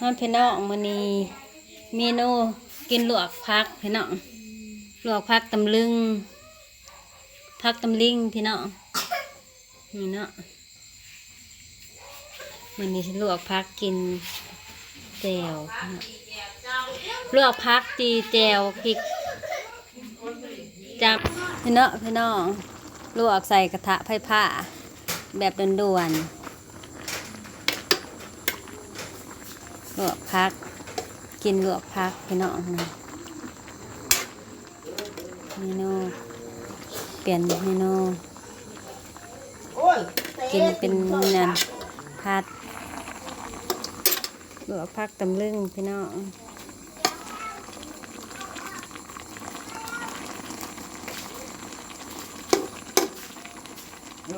น้องพี่น้องมื้อนี้เมนูกินลวกผักพี่น้องลวกผักตำลึงผักตำลิงพี่น้องนี่เนาะมื้อนี้ลวกผักกินแจ่วลวกผักตีแจ่วพริกจับพี่น้องพี่น้องลวกใส่กระทะไผ่ผ้าแบบด่วนๆ ลวกพัก กินลวกพักพี่น้องนะเมนูเปลี่ยนเมนูกินเป็นนั่นพัดลวกพักตำลึงพี่น้องเ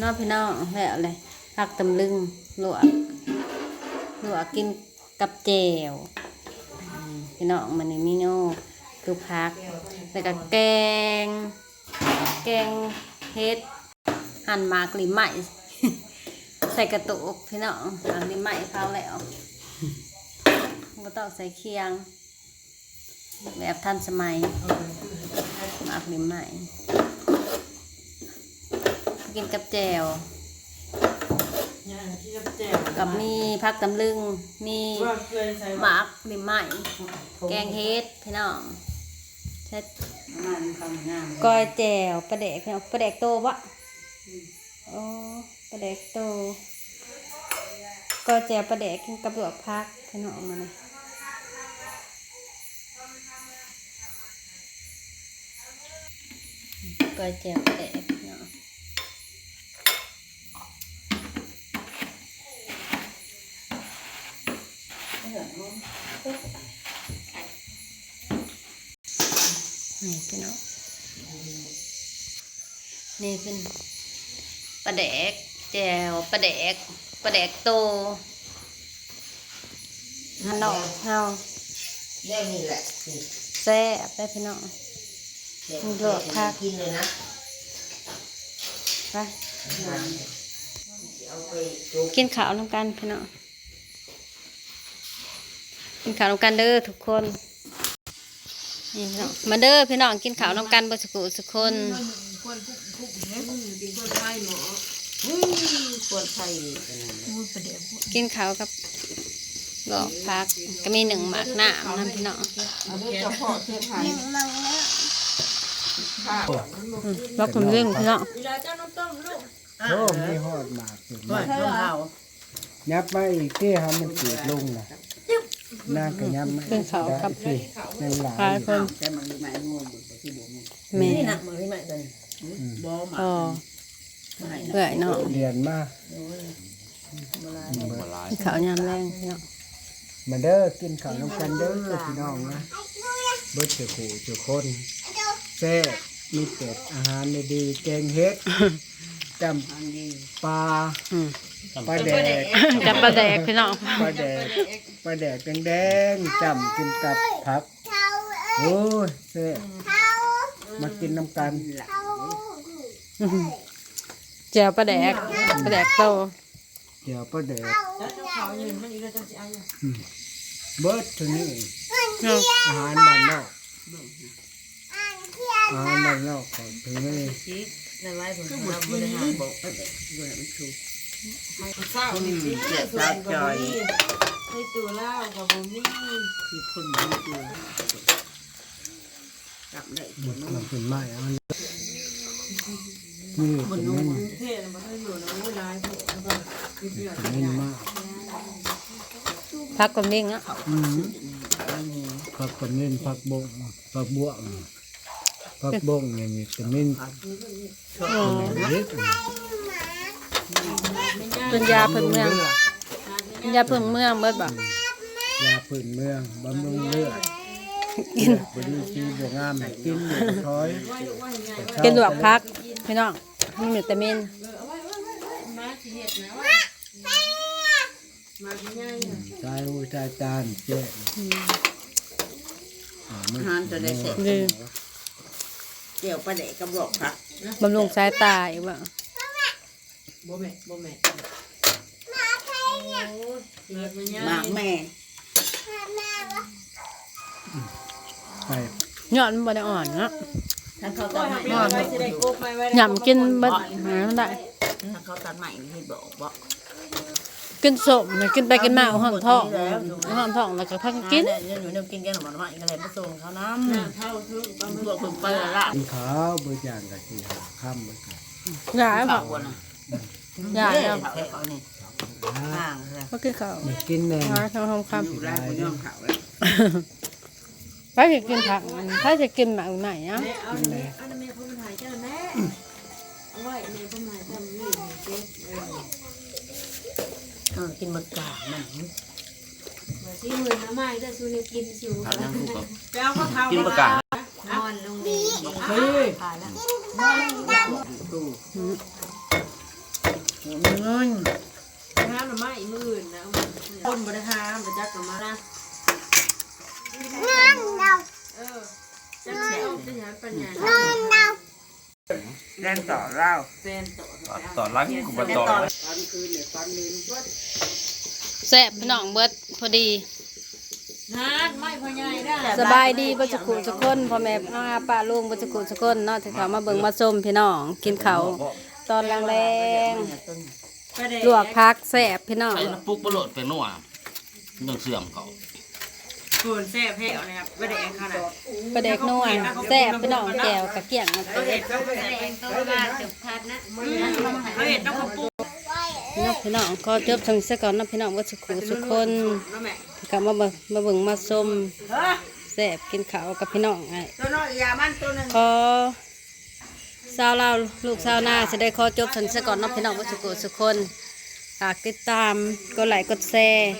น้องพี่น้องแล้วเลยพักตำลึงลวก ลวกกินกับแจ่วพี่น้องมันนี่เมนูคือพัก แล้วก็แกง แกงเฮ็ด หั่นหมากลิมไหมใส่กระตุกพี่น้องหมากลิมไหมเข้าแล้วก็ต้องใส่เคียง แบบทันสมัยหมากลิมไหมกินกับแจ่ว กับมีพักตำลึง มีหมากลิมไหมแกงเฮ็ดพี่น้องใช้ก้อยแจ่วปลาแดกพี่น้องปลาแดกโตวะโอ้ปลาแดกโตก้อยแจ่วปลาแดกกินกับลวกพักพี่น้องมาเลยก้อยแจ่วปลาแดก พี่น้องนี่พี่น้องนี่เป็นปลาแดกแจวปลาแดกปลาแดกโตฮันดอกเฮาเรื่องนี้แหละแซ่บได้พี่น้องเด็กมีลวกผักกินเลยนะไปกินข้าวน้ำกันพี่น้อง กินข้าวน้ำกันเด้อทุกคนนี่พี่น้องมาเด้อพี่น้องกินข้าวน้ำกันบ่สุกุสุกคนควรคุกคุกเนี่ยควรไฟหมอควรไฟกินข้าวกับดอกพักก็มีหนึ่งหมากหน้านั่นพี่น้องเอาด้วยเฉพาะเทพไทยอืมล็อกคนเรื่องพี่น้องโอ้ไม่หอดหมากสุดด้วยน้ำเผายับมาอีกที่ทำมันเกิดลงนะ น่าก็ยับมาขึ้นเขากับที่ยังหลาหลายยคนแต่มันไม่งงที่บ่งแม่นี่นะมือที่ไม่ตัวนี้บ่มาอ๋อเปื่อยเนาะเรียนมากินข้าวยามแรงพี่น้องมาเด้อกินข้าวน้ำกันเด้อพี่น้องนะเบิดเจ้าขู่เจ้าคนแซ่บมีเป็ดอาหารดีๆแกงเฮ็ด จำปลาอืมปลาแดกจับปลาแดกพี่น้องปลาแดกปลาแดกแดงๆจำกินกับผักโอ้ยแซ่บมากินน้ำกันอื้อหือแจ่วปลาแดกปลาแดกโตเดี๋ยวปลาแดกเบิดตัวนี้เนาะอาหารบ้านนอกอาหารบ้านนอกของถึงนี่ ในไว้ผมเราบริหารบอกไปแบบด้วยมันชูคนเจ็บตาจอยให้ตัวเล่ากับผมนี่คือคนมันตัวกลับได้หมดมันเป็นไม้เอานี่เป็นเงินเทศมันให้อยู่ในเวลาที่คิดเรื่องเป็นมากพักกับนิ่งอะอืมผักกับเงินผักบงผักบวง ผักบงเนี่ยมีแต่เงินอ๋อเล็กเป็นยาพื้นเมืองเป็นยาพื้นเมืองเบิดบ่ยาพื้นเมืองบำรุงเลือดกินบดีชีบวงามให้กินอยู่ท้อยกินลวกพักพี่น้องมีวิตามินชายหูชายจานเจ๊อาหารจะได้เสร็จดี เกี่ยวประเดกกับหลอกผักบำรุงสายตาอีกบ่บ่แม่บ่แม่โอ้เกิดมันยาหมากแม่ไปยอดมันบ่ได้อ่อนเนาะถ้าเขาก็ตัดทำใหม่ยังไงจะได้กบไม้ไว้ยำกินเบิดหามันได้ถ้าเขาตัดใหม่ที่บอกบอก กินส้มน่ะกินไปกินมาเอาห้องท้องเอาห้องท้องแล้วก็พักกิน เนี่ยอยู่เนี่ยกินแกงหน่อไม้ก็เลยมาส่งเขาน้เท่าทุกำพวกคนไปละละกินข้าวเบิดอย่างกับกินข้าวค่ำเบิดกันอย่าเปเผาล่าวนอะอย่าเฮ้ยอย่าเขาเขานี่ห่างเลยบ่กินข้าวไม่กินแน่หาทางห้องค่ำอยู่ร้านคนย่องเขาเลยไปจะกินผักไปจะกินหมากใหม่นะเอาเมเอาเมพ่อมัน เออกินมะกามันมาที่มือน้ำไม้ได้สูนกินสูทานยังถูกกับไปเอาข้าวเท้ากินประกาศนอนลงเลยเฮ้ยตายแล้วดูเงินห้ามหน่อไม้มืออื่นนะคนบริหารบริจักหน่อไม้นะเออจักเสียวจะหาปัญญาแร งต่อเล่าแฟนต่อต่อรักกูมาต่อแซ่บพี่น้องเบิดพอดีฮาดไม่พอใหญ่ได้สบายดีบ่จุกุทุกคนพ่อแม่น้าป้าลุงบ่จุกุทุกคนเนาะที่เขามาเบิ่งมาชมพี่น้องกินข้าวตอนแรงๆลวกผักแซ่บพี่น้องใช้น้ำปุ๊กประโหลดเป็นนัวเรื่องเสื่อมเขา ส่วนแซ่บแห้วนะครับไม่ได้แองขนาดปลาแดกนัวแซ่บพี่น้องแก้วกะเกี้ยงเราเห็ดเราเห็ดแดงตัวมาจุกพัดนะเราเห็ดน้ำข้าวปูนาะพี่น้องขอจบทางนี้ซะก่อนเนาะพี่น้องบ่จุกุทุคนน้ำแม่ที่เขามาเบิ่งมาเบิ่งมาชมแซ่บกินข้าวกับพี่น้องไงขอสาวเราลูกสาวหน้าจะได้ขอจบทันซะก่อนเนาะพี่น้องวัสุกุสุคนฝากติดตามกดไลค์กดแชร์